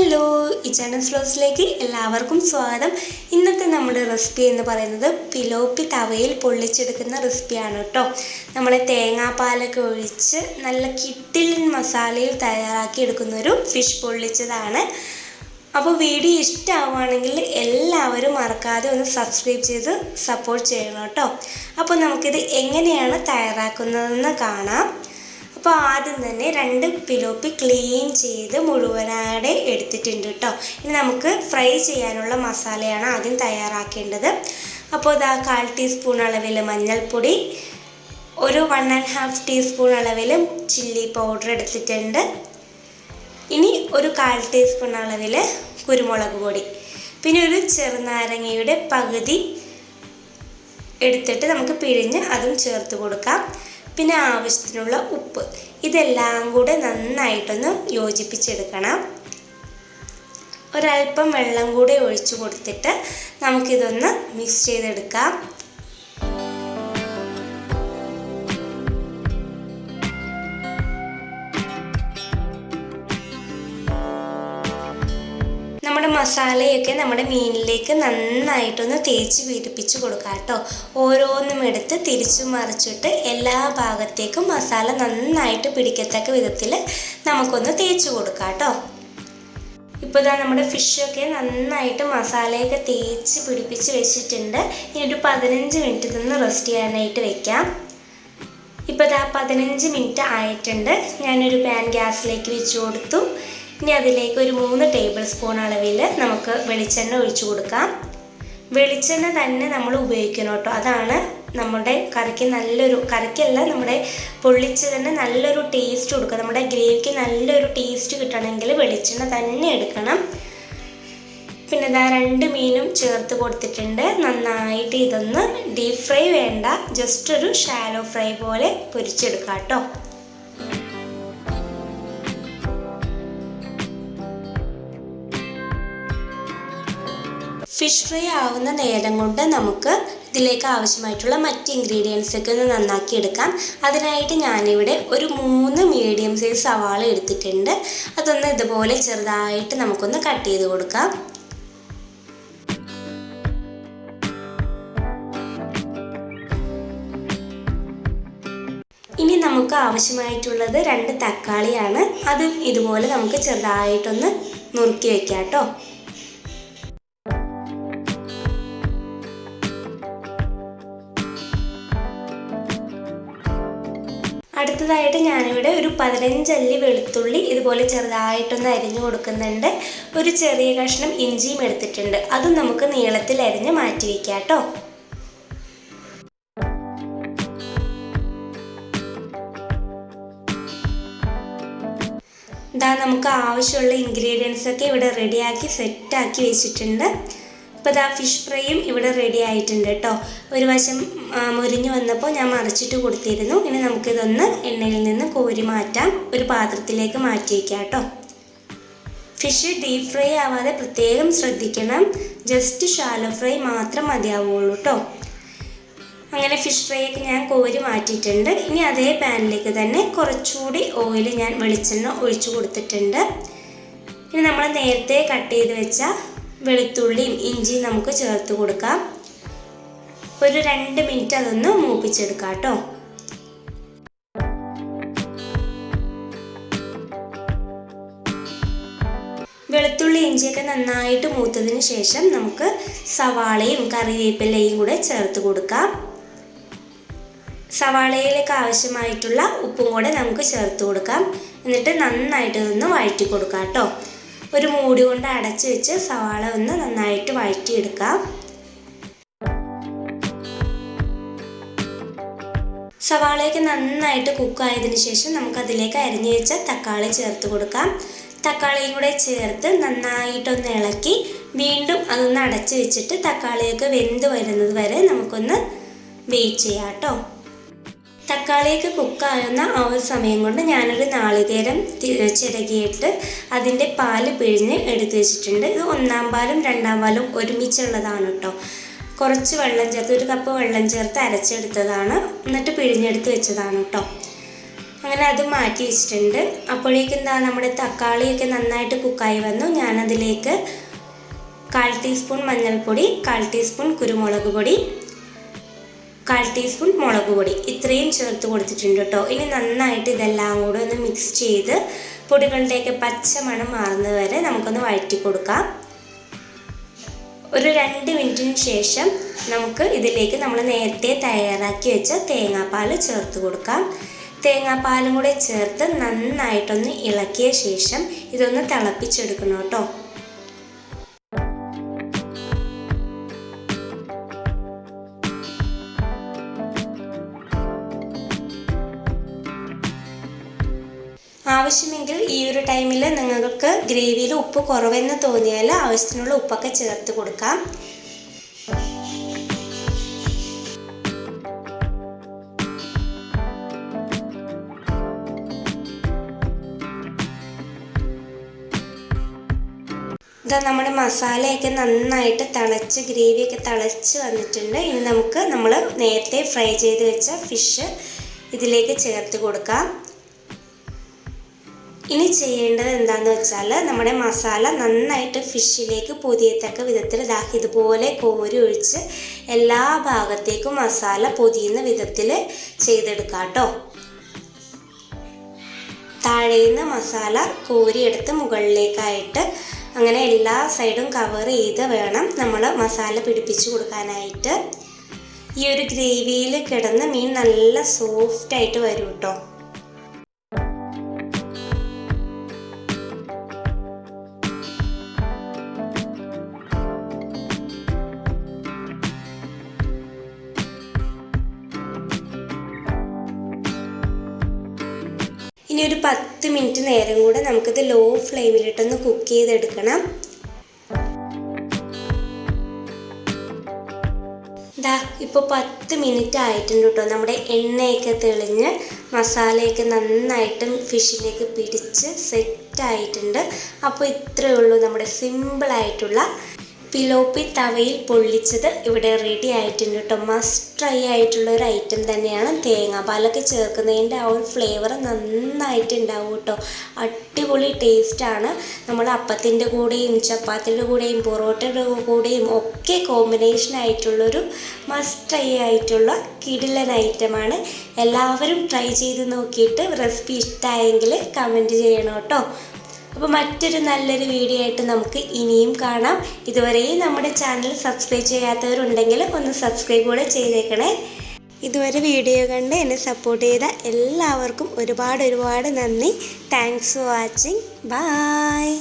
Hello ഈ channel സ്ലോസിലേക്ക് എല്ലാവർക്കും സ്വാഗതം. ഇന്നത്തെ നമ്മുടെ റെസിപ്പി എന്ന് പറയുന്നത് പിലോപ്പി തവയിൽ പൊള്ളിച്ചെടുക്കുന്ന റെസിപ്പിയാണ് കേട്ടോ. നമ്മൾ തേങ്ങാപ്പാലൊക്കെ ഒഴിച്ച് നല്ല കിട്ടിലിൻ മസാലയിൽ തയ്യാറാക്കി എടുക്കുന്ന ഒരു ഫിഷ് പൊള്ളിച്ചതാണ്. അപ്പോൾ വീഡിയോ ഇഷ്ടമാവുകയാണെങ്കിൽ എല്ലാവരും മറക്കാതെ ഒന്ന് സബ്സ്ക്രൈബ് ചെയ്ത് സപ്പോർട്ട് ചെയ്യണം കേട്ടോ. അപ്പോൾ നമുക്കിത് എങ്ങനെയാണ് തയ്യാറാക്കുന്നതെന്ന് കാണാം. അപ്പോൾ ആദ്യം തന്നെ രണ്ട് പിലോപ്പി ക്ലീൻ ചെയ്ത് മുഴുവനാടെ എടുത്തിട്ടുണ്ട് കേട്ടോ ഇനി നമുക്ക് ഫ്രൈ ചെയ്യാനുള്ള മസാലയാണ് ആദ്യം തയ്യാറാക്കേണ്ടത്. അപ്പോൾ ഇതാ കാൽ ടീസ്പൂൺ അളവിൽ മഞ്ഞൾപ്പൊടി ഒരു വൺ ആൻഡ് ഹാഫ് ടീസ്പൂൺ അളവിൽ ചില്ലി പൗഡർ എടുത്തിട്ടുണ്ട്. ഇനി ഒരു കാൽ ടീസ്പൂൺ അളവിൽ കുരുമുളക് പൊടി. പിന്നെ ഒരു ചെറുനാരങ്ങയുടെ പകുതി എടുത്തിട്ട് നമുക്ക് പിഴിഞ്ഞ് അതും ചേർത്ത് കൊടുക്കാം. പിന്നെ ആവശ്യത്തിനുള്ള ഉപ്പ്. ഇതെല്ലാം കൂടെ നന്നായിട്ടൊന്ന് യോജിപ്പിച്ചെടുക്കണം. ഒരല്പം വെള്ളം കൂടെ ഒഴിച്ചു കൊടുത്തിട്ട് നമുക്കിതൊന്ന് മിക്സ് ചെയ്തെടുക്കാം. മസാലയൊക്കെ നമ്മുടെ മീനിലേക്ക് നന്നായിട്ടൊന്ന് തേച്ച് പീഡിപ്പിച്ച് കൊടുക്കാം കേട്ടോ. ഓരോന്നും എടുത്ത് തിരിച്ചു മറിച്ചിട്ട് എല്ലാ ഭാഗത്തേക്കും മസാല നന്നായിട്ട് പിടിക്കത്തക്ക വിധത്തിൽ നമുക്കൊന്ന് തേച്ച് കൊടുക്കാം കേട്ടോ. ഇപ്പോൾ ഇതാ നമ്മുടെ ഫിഷൊക്കെ നന്നായിട്ട് മസാലയൊക്കെ തേച്ച് പിടിപ്പിച്ച് വെച്ചിട്ടുണ്ട്. ഇനി ഒരു പതിനഞ്ച് മിനിറ്റ് ഇതൊന്ന് റെസ്റ്റ് ചെയ്യാനായിട്ട് വെക്കാം. ഇപ്പോൾ ഇതാ പതിനഞ്ച് മിനിറ്റ് ആയിട്ടുണ്ട്. ഞാനൊരു പാൻ ഗ്യാസിലേക്ക് വെച്ച് കൊടുത്തു. ഇനി അതിലേക്ക് ഒരു മൂന്ന് ടേബിൾ സ്പൂൺ അളവിൽ നമുക്ക് വെളിച്ചെണ്ണ ഒഴിച്ചു കൊടുക്കാം. വെളിച്ചെണ്ണ തന്നെ നമ്മൾ ഉപയോഗിക്കണം കേട്ടോ. അതാണ് നമ്മുടെ കറിക്ക് നല്ലൊരു കറിക്കല്ല നമ്മുടെ പൊള്ളിച്ച് തന്നെ നല്ലൊരു ടേസ്റ്റ് കൊടുക്കുക. നമ്മുടെ ഗ്രേവിക്ക് നല്ലൊരു ടേസ്റ്റ് കിട്ടണമെങ്കിൽ വെളിച്ചെണ്ണ തന്നെ എടുക്കണം. പിന്നെ ഇതാ രണ്ട് മീനും ചേർത്ത് കൊടുത്തിട്ടുണ്ട്. നന്നായിട്ട് ഇതൊന്ന് ഡീപ് ഫ്രൈ വേണ്ട. ജസ്റ്റ് ഒരു ഷാലോ ഫ്രൈ പോലെ പൊരിച്ചെടുക്കാം കേട്ടോ. ഫിഷ് ഫ്രൈ ആവുന്ന നേരം കൊണ്ട് നമുക്ക് ഇതിലേക്ക് ആവശ്യമായിട്ടുള്ള മറ്റ് ഇൻഗ്രീഡിയൻസ് ഒക്കെ ഒന്ന് നന്നാക്കി എടുക്കാം. അതിനായിട്ട് ഞാനിവിടെ ഒരു മൂന്ന് മീഡിയം സൈസ് സവാള എടുത്തിട്ടുണ്ട്. അതൊന്ന് ഇതുപോലെ ചെറുതായിട്ട് നമുക്കൊന്ന് കട്ട് ചെയ്ത് കൊടുക്കാം. ഇനി നമുക്ക് ആവശ്യമായിട്ടുള്ളത് രണ്ട് തക്കാളിയാണ്. അത് ഇതുപോലെ നമുക്ക് ചെറുതായിട്ടൊന്ന് നുറുക്കി വെക്കാം കേട്ടോ അടുത്തതായിട്ട് ഞാനിവിടെ ഒരു പതിനഞ്ചല്ലി വെളുത്തുള്ളി ഇതുപോലെ ചെറുതായിട്ടൊന്ന് അരിഞ്ഞു കൊടുക്കുന്നുണ്ട്. ഒരു ചെറിയ കഷ്ണം ഇഞ്ചിയും എടുത്തിട്ടുണ്ട്. അതും നമുക്ക് നീളത്തിൽ അരിഞ്ഞ് മാറ്റി വയ്ക്കാം കേട്ടോ ഇതാ നമുക്ക് ആവശ്യമുള്ള ഇൻഗ്രീഡിയൻസ് ഒക്കെ ഇവിടെ റെഡിയാക്കി സെറ്റാക്കി വെച്ചിട്ടുണ്ട്. ഇപ്പോൾ ഇതാ ഫിഷ് ഫ്രൈയും ഇവിടെ റെഡി ആയിട്ടുണ്ട് കേട്ടോ. ഒരു വശം മുരിഞ്ഞു വന്നപ്പോൾ ഞാൻ മറിച്ചിട്ട് കൊടുത്തിരുന്നു. ഇനി നമുക്കിതൊന്ന് എണ്ണയിൽ നിന്ന് കോരി മാറ്റാം. ഒരു പാത്രത്തിലേക്ക് മാറ്റി വയ്ക്കാം കേട്ടോ. ഫിഷ് ഡീപ്പ് ഫ്രൈ ആവാതെ പ്രത്യേകം ശ്രദ്ധിക്കണം. ജസ്റ്റ് ഷാലോ ഫ്രൈ മാത്രം മതിയാവുള്ളൂ കേട്ടോ. അങ്ങനെ ഫിഷ് ഫ്രൈ ഒക്കെ ഞാൻ കോരി മാറ്റിയിട്ടുണ്ട്. ഇനി അതേ പാനിലേക്ക് തന്നെ കുറച്ചുകൂടി ഓയിൽ ഞാൻ വെളിച്ചെണ്ണ ഒഴിച്ചു കൊടുത്തിട്ടുണ്ട്. ഇനി നമ്മൾ നേരത്തെ കട്ട് ചെയ്ത് വെച്ച വെളുത്തുള്ളിയും ഇഞ്ചിയും നമുക്ക് ചേർത്ത് കൊടുക്കാം. ഒരു രണ്ട് മിനിറ്റ് അതൊന്ന് മൂപ്പിച്ചെടുക്കാം കേട്ടോ. വെളുത്തുള്ളി ഇഞ്ചിയൊക്കെ നന്നായിട്ട് മൂത്തതിന് ശേഷം നമുക്ക് സവാളയും കറിവേപ്പിലയും കൂടെ ചേർത്ത് കൊടുക്കാം. സവാളയിലേക്ക് ആവശ്യമായിട്ടുള്ള ഉപ്പും കൂടെ നമുക്ക് ചേർത്ത് കൊടുക്കാം. എന്നിട്ട് നന്നായിട്ട് ഇതൊന്ന് വഴറ്റി കൊടുക്കാം കേട്ടോ. ഒരു മൂടി കൊണ്ട് അടച്ചു വെച്ച് സവാള ഒന്ന് നന്നായിട്ട് വഴറ്റിയെടുക്കാം. സവാളയൊക്കെ നന്നായിട്ട് കുക്കായതിനു ശേഷം നമുക്ക് അതിലേക്ക് അരിഞ്ഞു വെച്ച തക്കാളി ചേർത്ത് കൊടുക്കാം. തക്കാളിയും കൂടെ ചേർത്ത് നന്നായിട്ടൊന്ന് ഇളക്കി വീണ്ടും അതൊന്ന് അടച്ചു വെച്ചിട്ട് തക്കാളിയൊക്കെ വെന്ത് വരുന്നത് വരെ നമുക്കൊന്ന് വെയിറ്റ് ചെയ്യാം കേട്ടോ തക്കാളിയൊക്കെ കുക്കാവുന്ന ആ ഒരു സമയം കൊണ്ട് ഞാനൊരു നാളികേരം ചിരകിയിട്ട് അതിന്റെ പാൽ പിഴിഞ്ഞ് എടുത്തു വെച്ചിട്ടുണ്ട്. ഇത് ഒന്നാം പാലും രണ്ടാം പാലും ഒരുമിച്ചുള്ളതാണ് കേട്ടോ കുറച്ച് വെള്ളം ചേർത്ത് ഒരു കപ്പ് വെള്ളം ചേർത്ത് അരച്ചെടുത്തതാണ്. എന്നിട്ട് പിഴിഞ്ഞെടുത്ത് വെച്ചതാണ് കേട്ടോ അങ്ങനെ അത് മാറ്റി വെച്ചിട്ടുണ്ട്. അപ്പോഴേക്കും എന്താ നമ്മുടെ തക്കാളിയൊക്കെ നന്നായിട്ട് കുക്കായി വന്നു. ഞാനതിലേക്ക് കാൽ ടീസ്പൂൺ മഞ്ഞൾപ്പൊടി കാൽ ടീസ്പൂൺ കുരുമുളക് പൊടി കാൽ ടീസ്പൂൺ മുളക് പൊടി. ഇത്രയും ചേർത്ത് കൊടുത്തിട്ടുണ്ട് കേട്ടോ ഇനി നന്നായിട്ട് ഇതെല്ലാം കൂടെ ഒന്ന് മിക്സ് ചെയ്ത് പൊടികളുടെയൊക്കെ പച്ച മണം മാറുന്നത് വരെ നമുക്കൊന്ന് വഴറ്റി കൊടുക്കാം. ഒരു രണ്ട് മിനിറ്റിന് ശേഷം നമുക്ക് ഇതിലേക്ക് നമ്മൾ നേരത്തെ തയ്യാറാക്കി വെച്ച തേങ്ങാപ്പാൽ ചേർത്ത് കൊടുക്കാം. തേങ്ങാപ്പാലും കൂടെ ചേർത്ത് നന്നായിട്ടൊന്ന് ഇളക്കിയ ശേഷം ഇതൊന്ന് തിളപ്പിച്ചെടുക്കണം കേട്ടോ ആവശ്യമെങ്കിൽ ഈ ഒരു ടൈമിൽ നിങ്ങൾക്ക് ഗ്രേവിയിൽ ഉപ്പ് കുറവെന്ന് തോന്നിയാൽ ആവശ്യത്തിനുള്ള ഉപ്പൊക്കെ ചേർത്ത് കൊടുക്കാം. ഇതാ നമ്മുടെ മസാലയൊക്കെ നന്നായിട്ട് തിളച്ച് ഗ്രേവിയൊക്കെ തിളച്ച് വന്നിട്ടുണ്ട്. ഇനി നമുക്ക് നമ്മൾ നേരത്തെ ഫ്രൈ ചെയ്ത് വെച്ച ഫിഷ് ഇതിലേക്ക് ചേർത്ത് കൊടുക്കാം. ഇനി ചെയ്യേണ്ടത് എന്താണെന്ന് വെച്ചാൽ നമ്മുടെ മസാല നന്നായിട്ട് ഫിഷിലേക്ക് പൊതിയത്തക്ക വിധത്തിൽ ദാ ഇതുപോലെ കോരി ഒഴിച്ച് എല്ലാ ഭാഗത്തേക്കും മസാല പൊതിയുന്ന വിധത്തിൽ ചെയ്തെടുക്കാം കേട്ടോ. താഴേന്ന് മസാല കോരിയെടുത്ത് മുകളിലേക്കായിട്ട് അങ്ങനെ എല്ലാ സൈഡും കവർ ചെയ്ത് വേണം നമ്മൾ മസാല പിടിപ്പിച്ച് കൊടുക്കാനായിട്ട്. ഈ ഒരു ഗ്രേവിയിൽ കിടന്ന് മീൻ നല്ല സോഫ്റ്റായിട്ട് വരും കേട്ടോ. ഇനി ഒരു പത്ത് മിനിറ്റ് നേരം കൂടെ നമുക്കിത് ലോ ഫ്ലെയിമിലിട്ടൊന്ന് കുക്ക് ചെയ്തെടുക്കണം. ദാ ഇപ്പോൾ പത്ത് മിനിറ്റ് ആയിട്ടുണ്ട് കേട്ടോ. നമ്മുടെ എണ്ണയൊക്കെ തെളിഞ്ഞ് മസാലയൊക്കെ നന്നായിട്ടും ഫിഷിലേക്ക് പിടിച്ച് സെറ്റ് ആയിട്ടുണ്ട്. അപ്പോൾ ഇത്രയേ ഉള്ളൂ നമ്മുടെ സിമ്പിളായിട്ടുള്ള പിലോപ്പി തവയിൽ പൊള്ളിച്ചത് ഇവിടെ റെഡി ആയിട്ടുണ്ട് കേട്ടോ. മസ്റ്റ് ട്രൈ ആയിട്ടുള്ള ഒരു ഐറ്റം തന്നെയാണ്. തേങ്ങാപ്പാലൊക്കെ ചേർക്കുന്നതിന്റെ ആ ഒരു ഫ്ലേവർ നന്നായിട്ട് ഉണ്ടാവും കേട്ടോ. അടിപൊളി ടേസ്റ്റാണ് നമ്മൾ അപ്പത്തിന്റെ കൂടെയും ചപ്പാത്തിന്റെ കൂടെയും പൊറോട്ടയുടെ കൂടെയും ഒക്കെ കോമ്പിനേഷൻ ആയിട്ടുള്ളൊരു മസ്റ്റ് ട്രൈ ആയിട്ടുള്ള കിടിലൻ ഐറ്റമാണ് എല്ലാവരും ട്രൈ ചെയ്ത് നോക്കിയിട്ട് റെസിപ്പി ഇഷ്ടമായെങ്കിൽ കമന്റ് ചെയ്യണം കേട്ടോ. അപ്പോൾ മറ്റൊരു നല്ലൊരു വീഡിയോ ആയിട്ട് നമുക്ക് ഇനിയും കാണാം. ഇതുവരെയും നമ്മുടെ ചാനൽ സബ്സ്ക്രൈബ് ചെയ്യാത്തവരുണ്ടെങ്കിൽ ഒന്ന് സബ്സ്ക്രൈബ് കൂടെ ചെയ്തേക്കണേ. ഇതുവരെ വീഡിയോ കണ്ട് എന്നെ സപ്പോർട്ട് ചെയ്ത എല്ലാവർക്കും ഒരുപാട് ഒരുപാട് നന്ദി. Thanks for watching bye